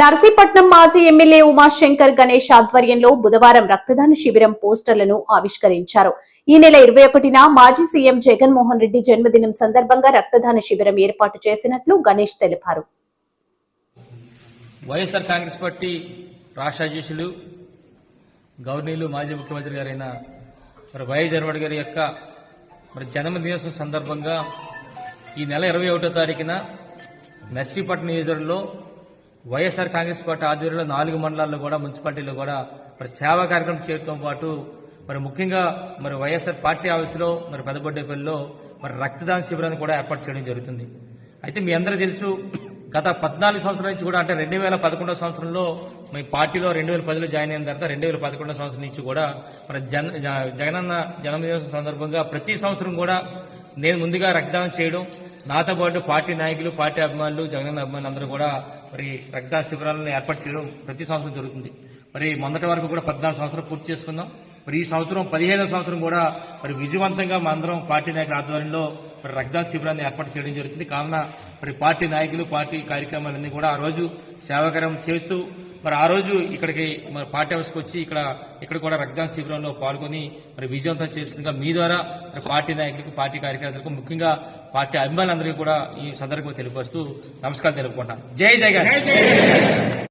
నర్సీపట్నం మాజీ ఎమ్మెల్యే ఉమాశంకర్ గణేష్ ఆధ్వర్యంలో బుధవారం రక్తదాన శిబిరం పోస్టర్లను ఆవిష్కరించారు. ఈ నెల ఇరవై ఒకటిన మాజీ సీఎం జగన్మోహన్ రెడ్డి జన్మదినం సందర్భంగా రక్తదాన శిబిరం ఏర్పాటు చేసినట్లు గణేష్ తెలిపారు. వైఎస్ఆర్ కాంగ్రెస్ పార్టీ రాష్ట్ర అధ్యక్షులు గవర్నీలు మాజీ ముఖ్యమంత్రి గారైన మరి వైఎస్ జగన్మోహన్ గారి యొక్క మరి జన్మదినోత్సవం సందర్భంగా ఈ నెల ఇరవై ఒకటో తారీఖున నర్సీపట్నం నియోజకవర్గంలో వైఎస్ఆర్ కాంగ్రెస్ పార్టీ ఆధ్వర్యంలో నాలుగు మండలాల్లో కూడా మున్సిపాలిటీలో కూడా మరి సేవా కార్యక్రమం చేయడంతో పాటు మరి ముఖ్యంగా మరి వైఎస్ఆర్ పార్టీ ఆఫీసులో మరి పెద్దబొడ్డేపల్లిలో మరి రక్తదాన శిబిరాన్ని కూడా ఏర్పాటు చేయడం జరుగుతుంది. అయితే మీ అందరూ తెలుసు గత పద్నాలుగు సంవత్సరాల నుంచి కూడా అంటే రెండు వేల పదకొండో సంవత్సరంలో మీ పార్టీలో రెండు వేల పదిలో జాయిన్ అయిన తర్వాత రెండు వేల పదకొండో సంవత్సరం నుంచి కూడా మరి జన జగనన్న జన్మదినోత్సవం సందర్భంగా ప్రతి సంవత్సరం కూడా నేను ముందుగా రక్తదానం చేయడం నాతో పాటు పార్టీ నాయకులు పార్టీ అభిమానులు జగనన్న అభిమానులు అందరూ కూడా మరి రక్తదాన శిబిరాలను ఏర్పాటు చేయడం ప్రతి సంవత్సరం జరుగుతుంది. మరి మొన్నటి వరకు కూడా పద్నాలుగు సంవత్సరం పూర్తి చేసుకుందాం మరి ఈ సంవత్సరం పదిహేనవ సంవత్సరం కూడా మరి విజయవంతంగా మనందరం పార్టీ నాయకుల ఆధ్వర్యంలో మరి రక్తదాన శిబిరాన్ని ఏర్పాటు చేయడం జరుగుతుంది. కావున మరి పార్టీ నాయకులు పార్టీ కార్యక్రమాలన్నీ కూడా ఆ రోజు సేవాకరం చేస్తూ మరి ఆ రోజు ఇక్కడికి మరి పార్టీ హౌస్కి వచ్చి ఇక్కడ ఇక్కడ కూడా రక్తదాన శిబిరంలో పాల్గొని మరి విజయవంతం చేస్తుందిగా మీ ద్వారా మరి పార్టీ నాయకులకు పార్టీ కార్యకర్తలకు ముఖ్యంగా పార్టీ అభిమానులందరికీ కూడా ఈ సందర్భంగా తెలియపరుస్తూ నమస్కారం తెలుపుకుంటాను జై జగన్